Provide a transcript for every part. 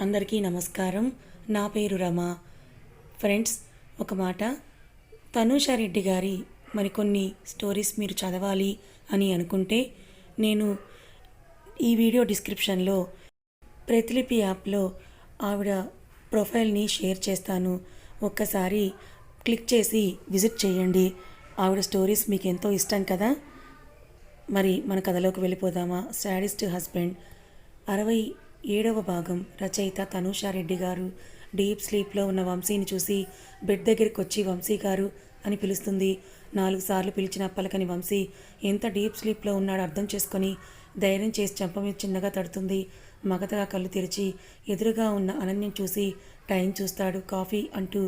అందరికీ నమస్కారం. నా పేరు రమ. ఫ్రెండ్స్ ఒక మాట. తనూష రెడ్డి గారి మరికొన్ని స్టోరీస్ మీరు చదవాలి అని అనుకుంటే నేను ఈ వీడియో డిస్క్రిప్షన్లో ప్రతిలిపి యాప్లో ఆవిడ ప్రొఫైల్ని షేర్ చేస్తాను. ఒక్కసారి క్లిక్ చేసి విజిట్ చేయండి. ఆవిడ స్టోరీస్ మీకు ఎంతో ఇష్టం కదా? మరి మన కథలోకి వెళ్ళిపోదామా? సాడిస్ట్ హస్బెండ్ అరవై ఏడవ భాగం. రచయిత తనూషారెడ్డి గారు డీప్ స్లీప్లో ఉన్న వంశీని చూసి బెడ్ దగ్గరికి వచ్చి వంశీ గారు అని పిలుస్తుంది. నాలుగు సార్లు పిలిచిన పలకని వంశీ ఎంత డీప్ స్లీప్లో ఉన్నాడో అర్థం చేసుకొని ధైర్యం చేసి చెంప మీద చిన్నగా తడుతుంది. మగతగా కళ్ళు తెరిచి ఎదురుగా ఉన్న అనన్యం చూసి టైం చూస్తాడు. కాఫీ అంటూ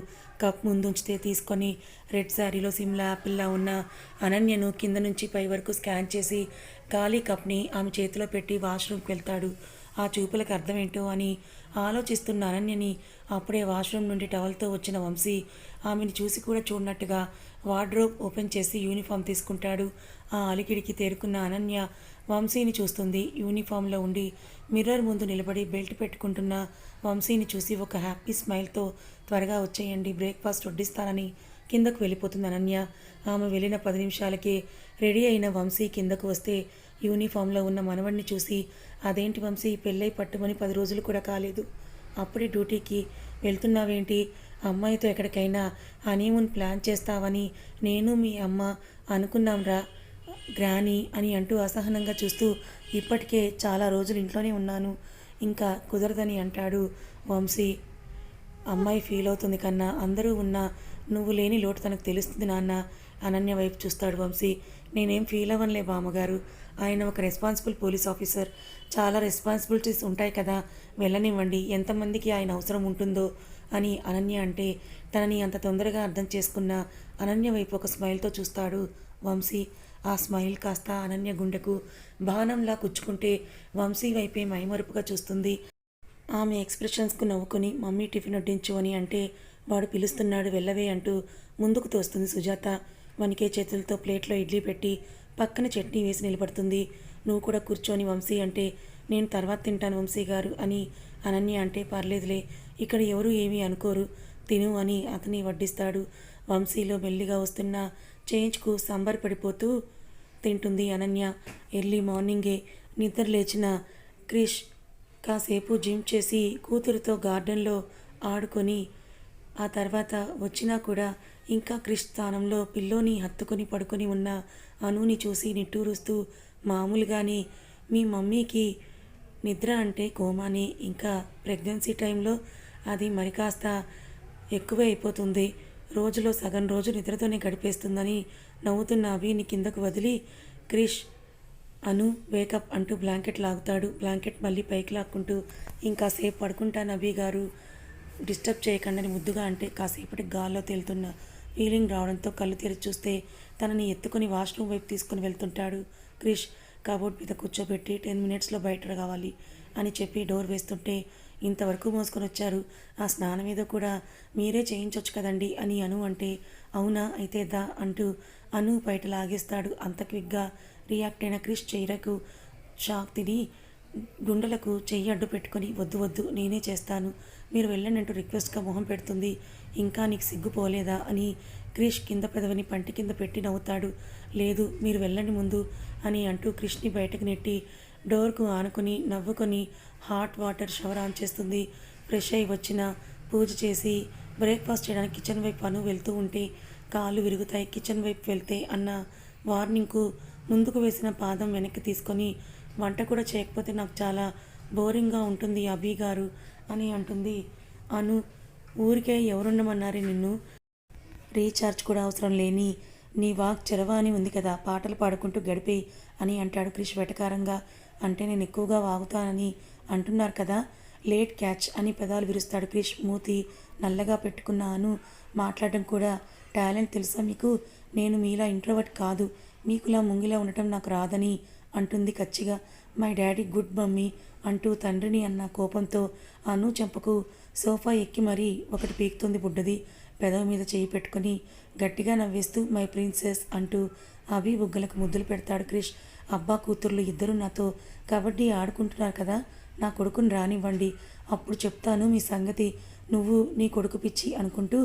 కప్ ముందుంచితే తీసుకొని రెడ్ శారీలో సిమ్లా యాపిల్లా ఉన్న అనన్యను కింద నుంచి పై వరకు స్కాన్ చేసి ఖాళీ కప్ని ఆమె చేతిలో పెట్టి వాష్రూమ్కి వెళ్తాడు. ఆ చూపులకు అర్థం ఏంటో అని ఆలోచిస్తున్న అనన్యని అప్పుడే వాష్రూమ్ నుండి టవల్తో వచ్చిన వంశీ ఆమెను చూసి కూడా చూడనట్టుగా వార్డ్రోబ్ ఓపెన్ చేసి యూనిఫామ్ తీసుకుంటాడు. ఆ అలికిడికి తేరుకున్న అనన్య వంశీని చూస్తుంది. యూనిఫామ్లో ఉండి మిర్రర్ ముందు నిలబడి బెల్ట్ పెట్టుకుంటున్న వంశీని చూసి ఒక హ్యాపీ స్మైల్తో త్వరగా వచ్చేయండి బ్రేక్ఫాస్ట్ వడ్డిస్తానని కిందకు వెళ్ళిపోతుంది అనన్య. ఆమె వెళ్ళిన పది నిమిషాలకే రెడీ అయిన వంశీ కిందకు వస్తే యూనిఫామ్లో ఉన్న మనవడిని చూసి అదేంటి వంశీ పెళ్ళై పట్టుమని పది రోజులు కూడా కాలేదు. అప్పుడే డ్యూటీకి వెళ్తున్నావేంటి? అమ్మాయితో ఎక్కడికైనా హనీమూన్ ప్లాన్ చేస్తావని నేను మీ అమ్మ అనుకున్నాంరా గ్రాని అని అంటూ అసహనంగా చూస్తూ ఇప్పటికే చాలా రోజులు ఇంట్లోనే ఉన్నాను. ఇంకా కుదరదని అంటాడు వంశీ. అమ్మాయి ఫీల్ అవుతుంది కన్నా అందరూ ఉన్నా నువ్వు లేని లోటు తనకు తెలుస్తుంది నాన్న అనన్య వైపు చూస్తాడు వంశీ. నేనేం ఫీల్ అవ్వనులే బామ్మగారు. ఆయన ఒక రెస్పాన్సిబుల్ పోలీస్ ఆఫీసర్ చాలా రెస్పాన్సిబిలిటీస్ ఉంటాయి కదా. వెళ్ళనివ్వండి ఎంతమందికి ఆయన అవసరం ఉంటుందో అని అనన్య అంటే తనని అంత తొందరగా అర్థం చేసుకున్న అనన్య వైపు ఒక స్మైల్తో చూస్తాడు వంశీ. ఆ స్మైల్ కాస్త అనన్య గుండెకు బాణంలా కుచ్చుకుంటే వంశీ వైపే మైమరుపుగా చూస్తుంది. ఆమె ఎక్స్ప్రెషన్స్కు నవ్వుకుని మమ్మీ టిఫిన్ వడ్డించు అని అంటే వాడు పిలుస్తున్నాడు వెళ్ళవే అంటూ ముందుకు తోస్తుంది సుజాత. వనికే చేతులతో ప్లేట్లో ఇడ్లీ పెట్టి పక్కన చట్నీ వేసి నిలబడుతుంది. నువ్వు కూడా కూర్చొని వంశీ అంటే నేను తర్వాత తింటాను వంశీ గారు అని అనన్య అంటే పర్లేదులే ఇక్కడ ఎవరు ఏమీ అనుకోరు తిను అని అతని వడ్డిస్తాడు. వంశీలో మెల్లిగా వస్తున్న చేంజ్కు సంబరపడిపోతూ తింటుంది అనన్య. ఎర్లీ మార్నింగే నిద్ర లేచిన క్రిష్ కాసేపు జిమ్ చేసి కూతురుతో గార్డెన్లో ఆడుకొని ఆ తర్వాత వచ్చినా కూడా ఇంకా క్రిష్ స్థానంలో పిల్లోని హత్తుకొని పడుకొని ఉన్న అనుని చూసి నిట్టూరుస్తూ మామూలుగానే మీ మమ్మీకి నిద్ర అంటే కోమాని. ఇంకా ప్రెగ్నెన్సీ టైంలో అది మరి కాస్త ఎక్కువే అయిపోతుంది రోజులో సగం రోజు నిద్రతోనే గడిపేస్తుందని నవ్వుతున్న అభిని కిందకు వదిలి క్రిష్ అను వేకప్ అంటూ బ్లాంకెట్ లాగుతాడు. బ్లాంకెట్ మళ్ళీ పైకి లాక్కుంటూ ఇంకా సేపు పడుకుంటాను అభి గారు. డిస్టర్బ్ చేయకండని ముద్దుగా అంటే కాసేపటి గాల్లో తేలుతున్న ఫీలింగ్ రావడంతో కళ్ళు తెరిచి చూస్తే తనని ఎత్తుకుని వాష్రూమ్ వైపు తీసుకుని వెళ్తుంటాడు క్రిష్. కబోర్డ్ మీద కూర్చోబెట్టి టెన్ మినిట్స్లో బయట కావాలి అని చెప్పి డోర్ వేస్తుంటే ఇంతవరకు మోసుకొని వచ్చారు. ఆ స్నానం మీద కూడా మీరే చేయించవచ్చు కదండి అని అను అంటే అవునా అయితే దా అంటూ అను బయట లాగేస్తాడు. అంత క్విక్గా రియాక్ట్ అయిన క్రిష్ చైరకు షాక్ తిని గుండెలకు చెయ్యి అడ్డు పెట్టుకొని వద్దు వద్దు నేనే చేస్తాను. మీరు వెళ్ళండి అంటూ రిక్వెస్ట్గా మొహం పెడుతుంది. ఇంకా నీకు సిగ్గుపోలేదా అని క్రిష్ కింద పెదవిని పంటి కింద పెట్టి నవ్వుతాడు. లేదు మీరు వెళ్ళండి ముందు అని అంటూ క్రిష్ని బయటకు నెట్టి డోర్కు ఆనుకొని నవ్వుకొని హాట్ వాటర్ షవర్ ఆన్ చేస్తుంది. ఫ్రెష్ అయి వచ్చిన పూజ చేసి బ్రేక్ఫాస్ట్ చేయడానికి కిచెన్ వైపు అను వెళ్తూ ఉంటే కాళ్ళు విరుగుతాయి. కిచెన్ వైపు వెళ్తే అన్న వార్నింగ్కు ముందుకు వేసిన పాదం వెనక్కి తీసుకొని వంట కూడా చేయకపోతే నాకు చాలా బోరింగ్గా ఉంటుంది అభి గారు. అని అంటుంది. అను ఊరికే ఎవరుండమన్నారే నిన్ను? రీఛార్జ్ కూడా అవసరం లేని నీ వాక్ చరవాణి ఉంది కదా పాటలు పాడుకుంటూ గడిపే అని అంటాడు క్రిష్ వెటకారంగా. అంటే నేను ఎక్కువగా వాగుతానని అంటున్నారు కదా లేట్ క్యాచ్ అని పెదాలు విరుస్తాడు క్రిష్. మూతి నల్లగా పెట్టుకున్న అను మాట్లాడడం కూడా టాలెంట్ తెలుసా మీకు? నేను మీలా ఇంట్రోవర్ట్ కాదు మీకులా ముంగిలా ఉండటం నాకు రాదని అంటుంది కచ్చిగా. మై డాడీ గుడ్ మమ్మీ అంటూ తండ్రిని అన్న కోపంతో అను చెంపకు సోఫా ఎక్కి మరీ ఒకటి పీకుతుంది బుడ్డది. పెదవి మీద చేయి పెట్టుకుని గట్టిగా నవ్వేస్తూ మై ప్రిన్సెస్ అంటూ అవి బుగ్గలకు ముద్దులు పెడతాడు క్రిష్. అబ్బా కూతుర్లు ఇద్దరు నాతో కబడ్డీ ఆడుకుంటున్నారు కదా నా కొడుకుని రానివ్వండి. అప్పుడు చెప్తాను మీ సంగతి. నువ్వు నీ కొడుకు పిచ్చి అనుకుంటూ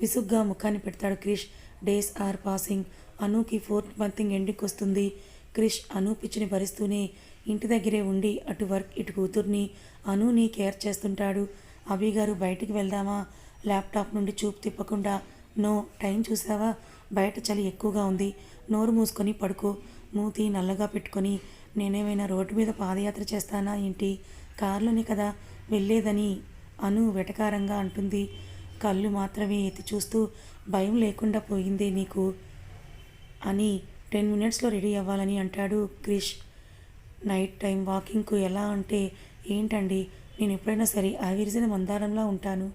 విసుగ్గా ముఖాన్ని పెడతాడు క్రిష్. డేస్ ఆర్ పాసింగ్ అనుకి ఫోర్త్ మంతింగ్ ఎండింగ్కి వస్తుంది క్రిష్ అను పిచ్చిని భరిస్తూనే ఇంటి దగ్గరే ఉండి అటు వర్క్ ఇటు కూతుర్ని అనుని కేర్ చేస్తుంటాడు. అభి గారు బయటికి వెళ్దామా? ల్యాప్టాప్ నుండి చూపు తిప్పకుండా నో టైం చూసావా బయట చలి ఎక్కువగా ఉంది. నోరు మూసుకొని పడుకో. మూతి నల్లగా పెట్టుకొని నేనేమైనా రోడ్డు మీద పాదయాత్ర చేస్తానా ఏంటి? కారులోనే కదా వెళ్ళేదని అను వెటకారంగా అంటుంది. కళ్ళు మాత్రమే ఎత్తి చూస్తూ భయం లేకుండా పోయిందే నీకు? అని టెన్ మినిట్స్లో రెడీ అవ్వాలని అంటాడు క్రిష్. నైట్ టైం వాకింగ్కు ఎలా అంటే ఏంటండి నేను ఎప్పుడైనా సరే ఆవిరిసిన మందారంలా ఉంటాను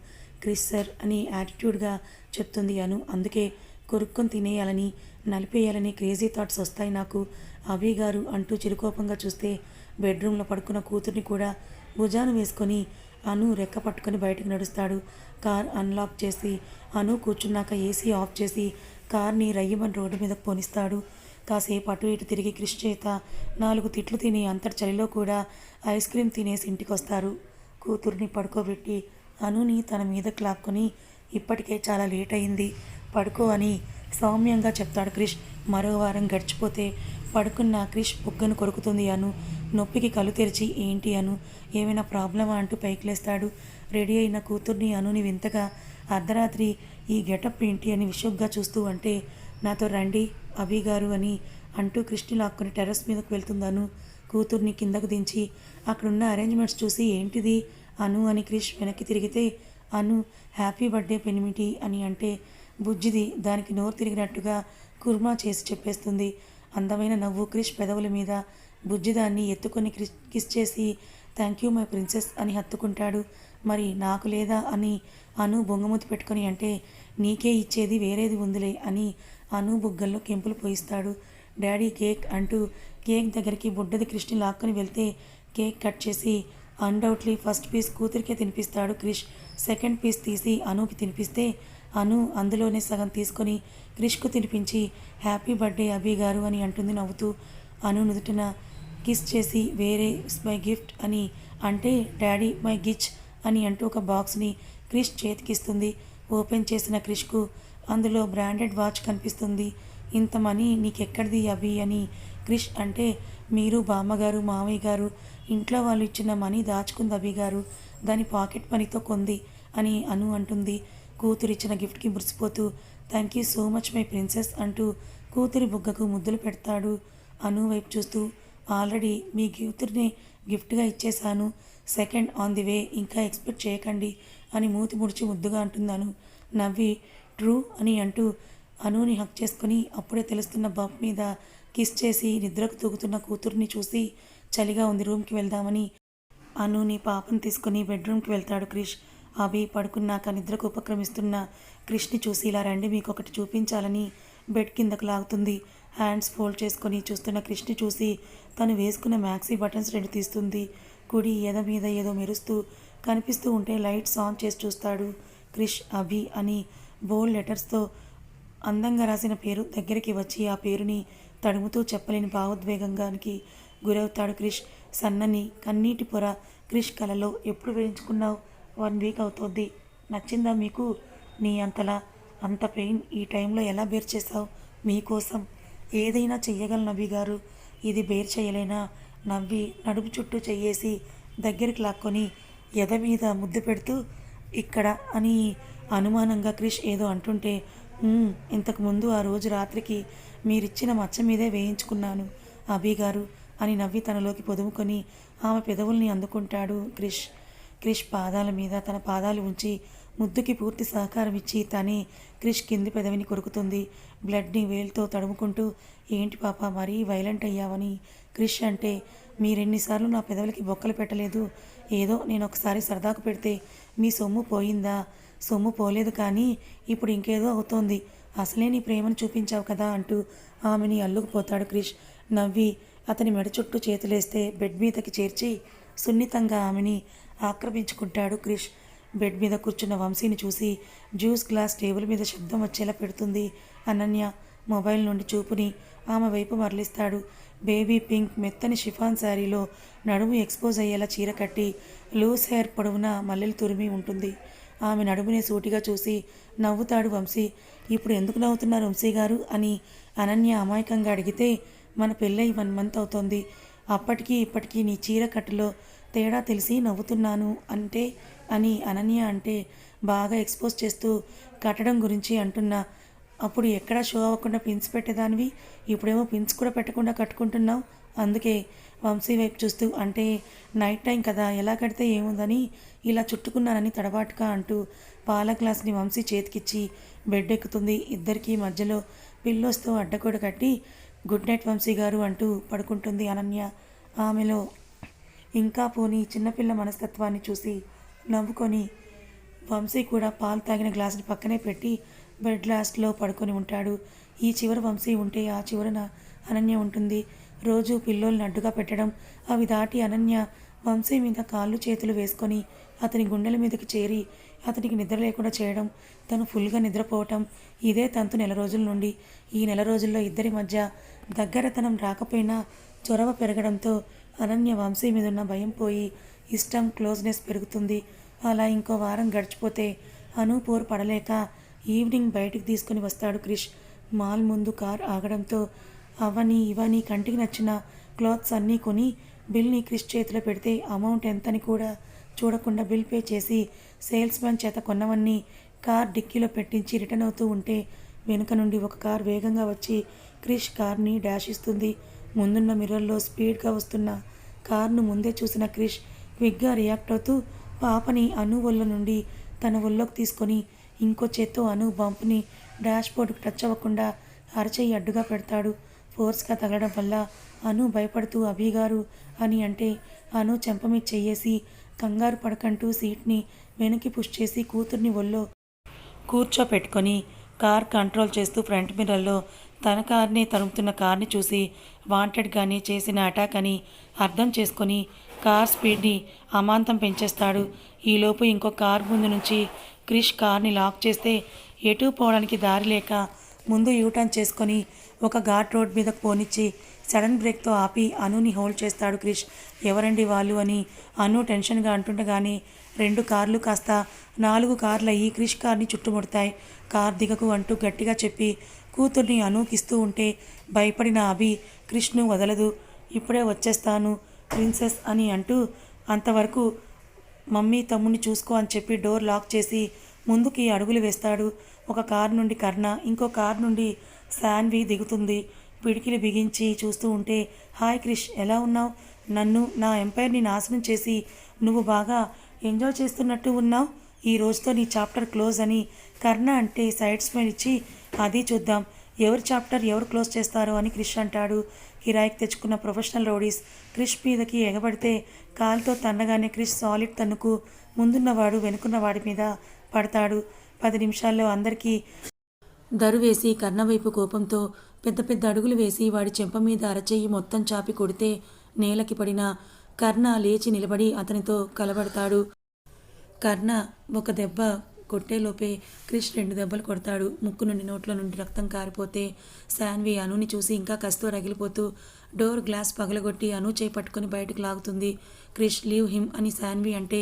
క్రిష్ సార్ అని యాటిట్యూడ్గా చెప్తుంది అను. అందుకే కొరుక్కొని తినేయాలని నలిపేయాలని క్రేజీ థాట్స్ వస్తాయి నాకు. అభి గారు అంటూ చిరుకోపంగా చూస్తే బెడ్రూమ్లో పడుకున్న కూతుర్ని కూడా భుజాను వేసుకొని అను రెక్క పట్టుకొని బయటకు నడుస్తాడు. కార్ అన్లాక్ చేసి అను కూర్చున్నాక ఏసీ ఆఫ్ చేసి కార్ని రయ్యమని రోడ్డు మీద పోనిస్తాడు. కాసేపు అటు ఇటు తిరిగి కృషి చేత నాలుగు తిట్లు తిని అంతటి చలిలో కూడా ఐస్ క్రీమ్ తినేసి ఇంటికి వస్తారు కూతుర్ని పడుకోబెట్టి అనుని తన మీద క్లాక్కొని ఇప్పటికే చాలా లేట్ అయింది. పడుకో అని సౌమ్యంగా చెప్తాడు క్రిష్. మరో వారం గడిచిపోతే పడుకున్న క్రిష్ బుగ్గను కొరుకుతుంది అను. నొప్పికి కళ్ళు తెరిచి ఏంటి అను? ఏమైనా ప్రాబ్లమా అంటూ పైకిలేస్తాడు. రెడీ అయిన కూతుర్ని అనుని వింతగా అర్ధరాత్రి ఈ గెటప్ ఏంటి అని విషుగ్గా చూస్తూ అంటే నాతో రండి అభి గారు అని అంటూ కృష్ణి లాక్కుని టెర్రస్ మీదకు వెళ్తుందను. కూతుర్ని కిందకు దించి అక్కడున్న అరేంజ్మెంట్స్ చూసి ఏంటిది అను అని క్రిష్ వెనక్కి తిరిగితే అను హ్యాపీ బర్త్డే పెనిమిటి అని అంటే బుజ్జిది దానికి నోరు తిరిగినట్టుగా కుర్మా చేసి చెప్పేస్తుంది. అందమైన నవ్వు క్రిష్ పెదవుల మీద. బుజ్జి దాన్ని ఎత్తుకొని క్రిస్ కిస్ చేసి థ్యాంక్ యూ మై ప్రిన్సెస్ అని హత్తుకుంటాడు. మరి నాకు లేదా అని అను బొంగమూతి పెట్టుకొని అంటే నీకే ఇచ్చేది వేరేది ఉందిలే అని అను బుగ్గల్లో కెంపులు పోయిస్తాడు. డాడీ కేక్ అంటూ కేక్ దగ్గరికి బుడ్డది క్రిష్ని లాక్కొని వెళ్తే కేక్ కట్ చేసి అన్డౌట్లీ ఫస్ట్ పీస్ కూతురికే తినిపిస్తాడు క్రిష్. సెకండ్ పీస్ తీసి అనుకి తినిపిస్తే అను అందులోనే సగం తీసుకొని క్రిష్కు తినిపించి హ్యాపీ బర్త్డే అభి గారు అని అంటుంది నవ్వుతూ. అను నుదుటిన కిస్ చేసి వేరే మై గిఫ్ట్ అని అంటే డాడీ మై గిచ్ అని అంటూ ఒక బాక్స్ని క్రిష్ చేతికిస్తుంది. ఓపెన్ చేసిన క్రిష్కు అందులో బ్రాండెడ్ వాచ్ కనిపిస్తుంది. ఇంత మనీ నీకెక్కడిది అభి అని క్రిష్ అంటే మీరు బామ్మగారు మామయ్య గారు ఇంట్లో వాళ్ళు ఇచ్చిన మనీ దాచుకుంది అభి గారు. దాని పాకెట్ మనీతో కొంది అని అను అంటుంది. కూతురిచ్చిన గిఫ్ట్కి మురిసిపోతూ thank you so much my princess అంటూ కూతురి బుగ్గకు ముద్దులు పెడతాడు అను వైపు చూస్తూ. ఆల్రెడీ మీ కూతురిని గిఫ్ట్గా ఇచ్చేశాను. సెకండ్ ఆన్ ది వే ఇంకా ఎక్స్పెక్ట్ చేయకండి అని మూతి ముడిచి ముద్దుగా అంటున్నాను నవ్వి ట్రూ అని అంటూ అనుని హక్ చేసుకుని అప్పుడే తెలుస్తున్న బంప్ మీద కిస్ చేసి నిద్రకు తూగుతున్న కూతుర్ని చూసి చలిగా ఉంది రూమ్కి వెళ్దామని. అనుని పాపను తీసుకుని బెడ్రూమ్కి వెళ్తాడు క్రిష్. అభి పడుకున్నాక నిద్రకు ఉపక్రమిస్తున్న క్రిష్ని చూసి ఇలా రండి మీకు ఒకటి చూపించాలని బెడ్ కిందకు లాగుతుంది. హ్యాండ్స్ ఫోల్డ్ చేసుకొని చూస్తున్న క్రిష్ని చూసి తను వేసుకున్న మ్యాక్సీ బటన్స్ రెండు తీస్తుంది. కుడి ఎద మీద ఏదో మెరుస్తూ కనిపిస్తూ ఉంటే లైట్స్ ఆన్ చేసి చూస్తాడు క్రిష్ అభి అని బోల్డ్ లెటర్స్తో అందంగా రాసిన పేరు దగ్గరికి వచ్చి ఆ పేరుని తడుముతూ చెప్పలేని భావోద్వేగంగానికి గురవుతాడు క్రిష్. సన్నని కన్నీటి పొర క్రిష్ కలలో ఎప్పుడు వేయించుకున్నావు? వన్ వీక్ అవుతోంది. నచ్చిందా మీకు? నీ అంతలా అంత పెయిన్ ఈ టైంలో ఎలా బేర్ చేసావు మీకోసం ఏదైనా చెయ్యగల నవ్వి గారు. ఇది బేర్ చేయలేనా? నవ్వి నడుపు చుట్టూ చెయ్యేసి దగ్గరికి లాక్కొని ఎద మీద ముద్దు పెడుతూ ఇక్కడ అని అనుమానంగా క్రిష్ ఏదో అంటుంటే ఇంతకుముందు ఆ రోజు రాత్రికి మీరిచ్చిన మచ్చ మీదే వేయించుకున్నాను అభి గారు అని నవ్వి తనలోకి పొదుముకొని ఆమె పెదవుల్ని అందుకుంటాడు క్రిష్. క్రిష్ పాదాల మీద తన పాదాలు ఉంచి ముద్దుకి పూర్తి సహకారం ఇచ్చి తనే క్రిష్ కింది పెదవిని కొరుకుతుంది. బ్లడ్ని వేలుతో తడుముకుంటూ ఏంటి పాప మరీ వైలెంట్ అయ్యావని క్రిష్ అంటే మీరెన్నిసార్లు నా పెదవులకి బొక్కలు పెట్టలేదు ఏదో నేను ఒకసారి సరదాకు పెడితే మీ సొమ్ము పోయిందా సొమ్ము పోలేదు కానీ ఇప్పుడు ఇంకేదో అవుతోంది. అసలే నీ ప్రేమను చూపించావు కదా అంటూ ఆమెని అల్లుకుపోతాడు క్రిష్. నవ్వి అతని మెడ చుట్టూ చేతులేస్తే బెడ్ మీదకి చేర్చి సున్నితంగా ఆమెని ఆక్రమించుకుంటాడు క్రిష్. బెడ్ మీద కూర్చున్న వంశీని చూసి జ్యూస్ గ్లాస్ టేబుల్ మీద శబ్దం వచ్చేలా పెడుతుంది అనన్య. మొబైల్ నుండి చూపుని ఆమె వైపు మరలిస్తాడు. బేబీ పింక్ మెత్తని షిఫాన్ శారీలో నడుము ఎక్స్పోజ్ అయ్యేలా చీర కట్టి లూస్ హెయిర్ పొడవున మల్లెలు తురిమి ఉంటుంది. ఆమె నడుముని సూటిగా చూసి నవ్వుతాడు వంశీ. ఇప్పుడు ఎందుకు నవ్వుతున్నారు వంశీ గారు? అని అనన్య అమాయకంగా అడిగితే మన పెళ్ళై వన్ మంత్ అవుతోంది. అప్పటికీ ఇప్పటికీ నీ చీర కట్టులో తేడా తెలిసి నవ్వుతున్నాను అంటే అని అనన్య అంటే బాగా ఎక్స్పోజ్ చేస్తూ కట్టడం గురించి అంటున్నా. అప్పుడు ఎక్కడా షో అవ్వకుండా పిన్స్ పెట్టేదానివి? ఇప్పుడేమో పిన్స్ కూడా పెట్టకుండా కట్టుకుంటున్నావు? అందుకే వంశీ వైపు చూస్తూ అంటే నైట్ టైం కదా ఎలా కడితే ఏముందని ఇలా చుట్టుకున్నానని తడబాటుగా అంటూ పాల గ్లాస్ని వంశీ చేతికిచ్చి బెడ్ ఎక్కుతుంది ఇద్దరికీ మధ్యలో పిల్లోస్తో అడ్డగోడ కట్టి గుడ్ నైట్ వంశీ గారు అంటూ పడుకుంటుంది అనన్య. ఆమెలో ఇంకా పోని చిన్నపిల్ల మనస్తత్వాన్ని చూసి నవ్వుకొని వంశీ కూడా పాలు తాగిన గ్లాసుని పక్కనే పెట్టి బెడ్ లాస్ట్లో పడుకొని ఉంటాడు. ఈ చివర వంశీ ఉంటే ఆ చివరన అనన్య ఉంటుంది. రోజు పిల్లోల్ని అడ్డుగా పెట్టడం అవి దాటి అనన్య వంశీ మీద కాళ్ళు చేతులు వేసుకొని అతని గుండెల మీదకి చేరి అతనికి నిద్ర లేకుండా చేయడం తను ఫుల్గా నిద్రపోవటం ఇదే తంతు నెల రోజుల నుండి. ఈ నెల రోజుల్లో ఇద్దరి మధ్య దగ్గరతనం రాకపోయినా చొరవ పెరగడంతో అనన్య వంశీ మీద ఉన్న భయం పోయి ఇష్టం క్లోజ్నెస్ పెరుగుతుంది. అలా ఇంకో వారం గడిచిపోతే అను పడలేక ఈవినింగ్ బయటికి తీసుకుని వస్తాడు క్రిష్. మాల్ ముందు కార్ ఆగడంతో అవని ఇవని కంటికి నచ్చిన క్లాత్స్ అన్నీ కొని బిల్ని క్రిష్ చేతిలో పెడితే అమౌంట్ ఎంతని కూడా చూడకుండా బిల్ పే చేసి సేల్స్ మ్యాన్ చేత కొన్నవన్నీ కార్ డిక్కీలో పెట్టించి రిటర్న్ అవుతూ ఉంటే వెనుక నుండి ఒక కార్ వేగంగా వచ్చి క్రిష్ కార్ని డాష్ ఇస్తుంది. ముందున్న మిర్రర్లో స్పీడ్గా వస్తున్న కార్ను ముందే చూసిన క్రిష్ క్విక్గా రియాక్ట్ అవుతూ పాపని అను ఒళ్ళ నుండి తన ఒళ్ళోకి తీసుకొని ఇంకో చేత్తో అను బంప్ని డాష్ బోర్డుకు టచ్ అవ్వకుండా అరచేయి అడ్డుగా పెడతాడు. ఫోర్స్గా తగలడం వల్ల అను భయపడుతూ అభిగారు అని అంటే అను చెంపమి చెయ్యేసి కంగారు పడకంటూ సీట్ని వెనక్కి పుష్ చేసి కూతుర్ని ఒళ్ళో కూర్చోపెట్టుకొని కార్ కంట్రోల్ చేస్తూ ఫ్రంట్ మిర్రర్లో తన కార్ని తరుముతున్న కార్ని చూసి వాంటెడ్ కానీ చేసిన అటాక్ అని అర్థం చేసుకొని కార్ స్పీడ్ని అమాంతం పెంచేస్తాడు. ఈలోపు ఇంకో కార్ ముందు నుంచి క్రిష్ కార్ని లాక్ చేస్తే ఎటు పోవడానికి దారి లేక ముందు యూటర్న్ చేసుకొని ఒక ఘాట్ రోడ్ మీద పోనిచ్చి సడన్ బ్రేక్తో ఆపి అనుని హోల్డ్ చేస్తాడు క్రిష్. ఎవరండి వాళ్ళు? అని అను టెన్షన్గా అంటుండగానే రెండు కార్లు కాస్త నాలుగు కార్లు అయ్యి క్రిష్ కార్ని చుట్టుముడతాయి. కార్ దిగకు అంటూ గట్టిగా చెప్పి కూతుర్ని అనూకిస్తూ ఉంటే భయపడిన అభి క్రిష్ను వదలదు ఇప్పుడే వచ్చేస్తాను ప్రిన్సెస్ అని అంటూ అంతవరకు మమ్మీ తమ్ముని చూసుకో అని చెప్పి డోర్ లాక్ చేసి ముందుకి అడుగులు వేస్తాడు. ఒక కార్ నుండి కర్ణ ఇంకో కార్ నుండి శాన్వి దిగుతుంది. పిడికిలు బిగించి చూస్తూ ఉంటే హాయ్ క్రిష్ ఎలా ఉన్నావు? నన్ను నా ఎంపైర్ని నాశనం చేసి నువ్వు బాగా ఎంజాయ్ చేస్తున్నట్టు ఉన్నావు? ఈ రోజుతో నీ చాప్టర్ క్లోజ్ అని కర్ణ అంటే సైడ్ స్మైల్ ఇచ్చి అది చూద్దాం ఎవరి చాప్టర్ ఎవరు క్లోజ్ చేస్తారో అని క్రిష్ అంటాడు. కిరాయికి తెచ్చుకున్న ప్రొఫెషనల్ రౌడీస్ క్రిష్ మీదకి ఎగబడితే కాలుతో తన్నగానే క్రిష్ సాలిడ్ తన్నుకు ముందున్నవాడు వెనుకున్న వాడి మీద పడతాడు. పది నిమిషాల్లో అందరికీ దరువేసి కర్ణవైపు కోపంతో పెద్ద పెద్ద అడుగులు వేసి వాడి చెంప మీద అరచెయ్యి మొత్తం చాపి కొడితే నేలకి పడిన కర్ణ లేచి నిలబడి అతనితో కలబడతాడు. కర్ణ ఒక దెబ్బ కొట్టేలోపే క్రిష్ రెండు దెబ్బలు కొడతాడు. ముక్కు నుండి నోట్లో నుండి రక్తం కారిపోతే శాన్వి అనుని చూసి ఇంకా కస్తూ రగిలిపోతూ డోర్ గ్లాస్ పగలగొట్టి అను చేయి పట్టుకొని బయటకు లాగుతుంది. క్రిష్ లీవ్ హిమ్ అని శాన్వి అంటే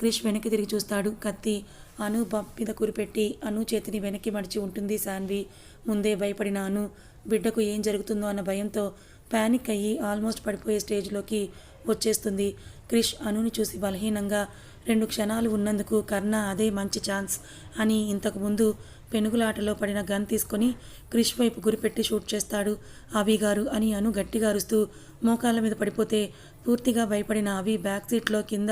క్రిష్ వెనక్కి తిరిగి చూస్తాడు. కత్తి అను బంప్ మీద కురిపెట్టి అను చేతిని వెనక్కి మడిచి ఉంటుంది శాన్వి. ముందే భయపడిన అను బిడ్డకు ఏం జరుగుతుందో అన్న భయంతో ప్యానిక్ అయ్యి ఆల్మోస్ట్ పడిపోయే స్టేజ్లోకి వచ్చేస్తుంది. క్రిష్ అనుని చూసి బలహీనంగా రెండు క్షణాలు ఉన్నందుకు కర్ణ అదే మంచి ఛాన్స్ అని ఇంతకు ముందు పెనుగులాటలో పడిన గన్ తీసుకొని క్రిష్ వైపు గురిపెట్టి షూట్ చేస్తాడు అవి గారు అని అను గట్టిగా అరుస్తూ మోకాళ్ళ మీద పడిపోతే పూర్తిగా భయపడిన అవి బ్యాక్ సీట్లో కింద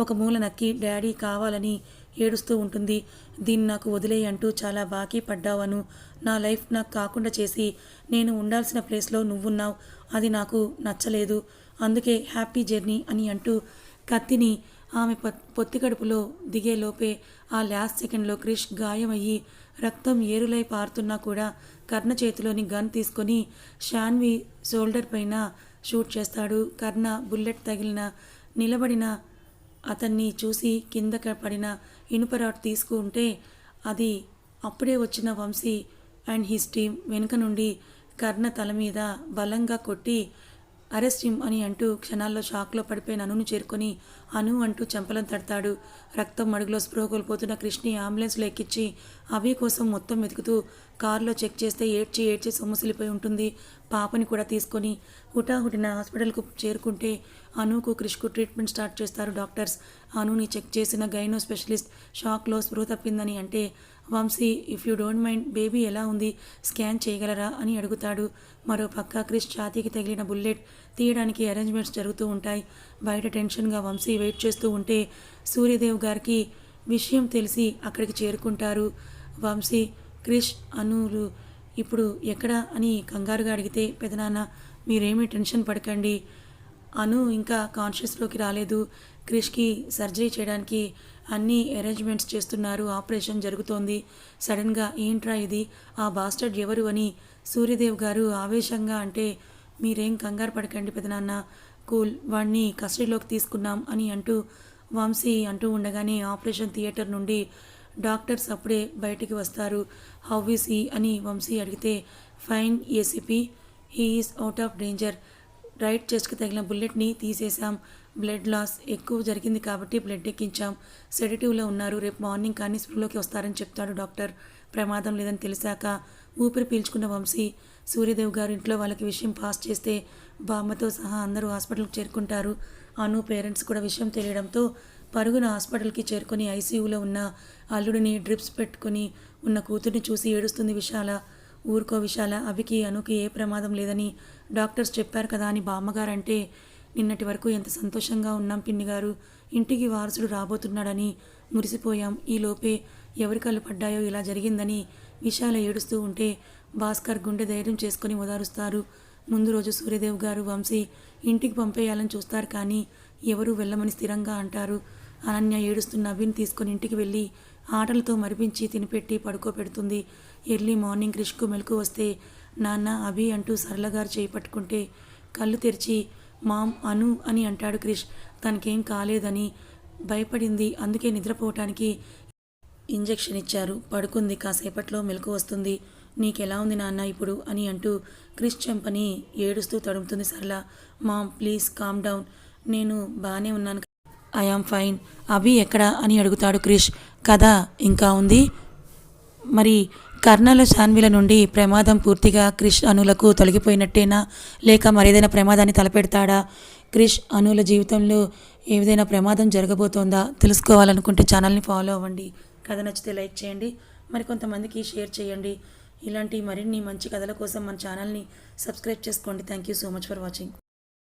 ఒక మూల నక్కి డాడీ కావాలని ఏడుస్తూ ఉంటుంది. దీన్ని నాకు వదిలేయి అంటూ చాలా బాకీ పడ్డావను. నా లైఫ్ నాకు కాకుండా చేసి నేను ఉండాల్సిన ప్లేస్లో నువ్వున్నావు. అది నాకు నచ్చలేదు. అందుకే హ్యాపీ జర్నీ అని అంటూ కత్తిని ఆమె పొత్తి కడుపులో దిగే లోపే ఆ లాస్ట్ సెకండ్లో క్రిష్ గాయమయ్యి రక్తం ఏరులై పారుతున్నా కూడా కర్ణ చేతిలోని గన్ తీసుకొని షాన్వి షోల్డర్ పైన షూట్ చేస్తాడు. కర్ణ బుల్లెట్ తగిలిన నిలబడిన అతన్ని చూసి కింద పడిన ఇనుప రాడ్ తీసుకుంటే అది అప్పుడే వచ్చిన వంశీ అండ్ హిస్ టీం వెనుక నుండి కర్ణ తల మీద బలంగా కొట్టి అరెస్ట్ హిమ్ అని అంటూ క్షణాల్లో షాక్లో పడిపోయిన అనును చేరుకొని అను అంటూ చెంపలను తడతాడు. రక్తం మడుగులో స్పృహ కోల్పోతున్న కృష్ణి అంబులెన్స్లో ఎక్కించి అవి కోసం మొత్తం వెతుకుతూ కారులో చెక్ చేస్తే ఏడ్చి ఏడ్చి సొమ్మసిలిపోయి ఉంటుంది. పాపని కూడా తీసుకొని హుటాహుటిన హాస్పిటల్కు చేరుకుంటే అనుకు క్రిష్కు ట్రీట్మెంట్ స్టార్ట్ చేస్తారు డాక్టర్స్. అనుని చెక్ చేసిన గైనో స్పెషలిస్ట్ షాక్లో స్పృహ తప్పిందని అంటే Vamsi if you don't mind baby ఎలా ఉంది? స్కాన్ చేయగలరా? అని అడుగుతాడు. మరో పక్క క్రిష్ ఛాతీకి తగిలిన బుల్లెట్ తీయడానికి అరేంజ్మెంట్స్ జరుగుతూ ఉంటాయి. బయట టెన్షన్గా వంశీ వెయిట్ చేస్తూ ఉంటే సూర్యదేవ్ గారికి విషయం తెలిసి అక్కడికి చేరుకుంటారు. వంశీ క్రిష్ అనులు ఇప్పుడు ఎక్కడ? అని కంగారుగా అడిగితే పెదనాన్న మీరేమీ టెన్షన్ పడకండి. అను ఇంకా కాన్షియస్లోకి రాలేదు. క్రిష్కి సర్జరీ చేయడానికి అన్ని అరేంజ్మెంట్స్ చేస్తున్నారు. ఆపరేషన్ జరుగుతోంది. సడన్గా ఏంట్రా ఇది? ఆ బాస్టర్డ్ ఎవరు అని సూర్యదేవ్ గారు ఆవేశంగా అంటే మీరేం కంగారు పడకండి పెదనాన్న. కూల్. వాణ్ణి కస్టడీలోకి తీసుకున్నాం అని అంటూ వంశీ అంటూ ఉండగానే ఆపరేషన్ థియేటర్ నుండి డాక్టర్స్ అప్పుడే బయటికి వస్తారు. హౌ ఈస్ ఈ అని వంశీ అడిగితే fine ACP. He is out of danger. Right చెస్ట్కి తగిలిన బుల్లెట్ని తీసేశాం. బ్లడ్ లాస్ ఎక్కువ జరిగింది కాబట్టి బ్లడ్ ఎక్కించాం. సెడిటివ్లో ఉన్నారు. రేపు మార్నింగ్ కానీ స్పృహలోకి వస్తారని చెప్తాడు డాక్టర్. ప్రమాదం లేదని తెలిసాక ఊపిరి పీల్చుకున్న వంశీ సూర్యదేవ్ గారు ఇంట్లో వాళ్ళకి విషయం పాస్ చేస్తే బామ్మతో సహా అందరూ హాస్పిటల్కి చేరుకుంటారు. అను పేరెంట్స్ కూడా విషయం తెలియడంతో పరుగున హాస్పిటల్కి చేరుకొని ఐసీయూలో ఉన్న అల్లుడిని డ్రిప్స్ పెట్టుకొని ఉన్న కూతుర్ని చూసి ఏడుస్తుంది విశాల. ఊరుకో విశాల అవికి అనుకి ఏ ప్రమాదం లేదని డాక్టర్స్ చెప్పారు కదా అని బామ్మగారంటే నిన్నటి వరకు ఎంత సంతోషంగా ఉన్నాం పిన్ని గారు. ఇంటికి వారసుడు రాబోతున్నాడని మురిసిపోయాం. ఈ లోపే ఎవరి కళ్ళు పడ్డాయో ఇలా జరిగిందని విశాల ఏడుస్తూ ఉంటే భాస్కర్ గుండె ధైర్యం చేసుకొని ఓదారుస్తారు. ముందు రోజు సూర్యదేవ్ గారు వంశీ ఇంటికి పంపేయాలని చూస్తారు కానీ ఎవరు వెళ్ళమని స్థిరంగా అంటారు. అనన్య ఏడుస్తున్న అభిని తీసుకొని ఇంటికి వెళ్ళి ఆటలతో మరిపించి తినిపెట్టి పడుకోబెడుతుంది. ఎర్లీ మార్నింగ్ క్రిష్కు మెలకు వస్తే నాన్న అభి అంటూ సరళగారు చేయి పట్టుకుంటే కళ్ళు తెరిచి మామ్ అను అని అంటాడు క్రిష్. తనకేం కాలేదని భయపడింది. అందుకే నిద్రపోవటానికి ఇంజెక్షన్ ఇచ్చారు. పడుకుంది. కాసేపట్లో మెలకు వస్తుంది. నీకెలా ఉంది నాన్న ఇప్పుడు? అని అంటూ క్రిష్ చెంపని ఏడుస్తూ తడుముతుంది Sarala. Mom please calm down. నేను బాగానే ఉన్నాను. I am fine. అభి ఎక్కడ? అని అడుగుతాడు క్రిష్. కథ ఇంకా ఉంది? మరి కర్నాల శాన్విల నుండి ప్రమాదం పూర్తిగా క్రిష్ అనులకు తొలగిపోయినట్టేనా? లేక మరేదైనా ప్రమాదాన్ని తలపెడతాడా? క్రిష్ అనుల జీవితంలో ఏదైనా ప్రమాదం జరగబోతోందా? తెలుసుకోవాలనుకుంటే ఛానల్ని ఫాలో అవ్వండి. కథ నచ్చితే లైక్ చేయండి. మరి కొంతమందికి షేర్ చేయండి. ఇలాంటి మరిన్ని మంచి కథల కోసం మన ఛానల్ని సబ్స్క్రైబ్ చేసుకోండి. Thank you so much for watching.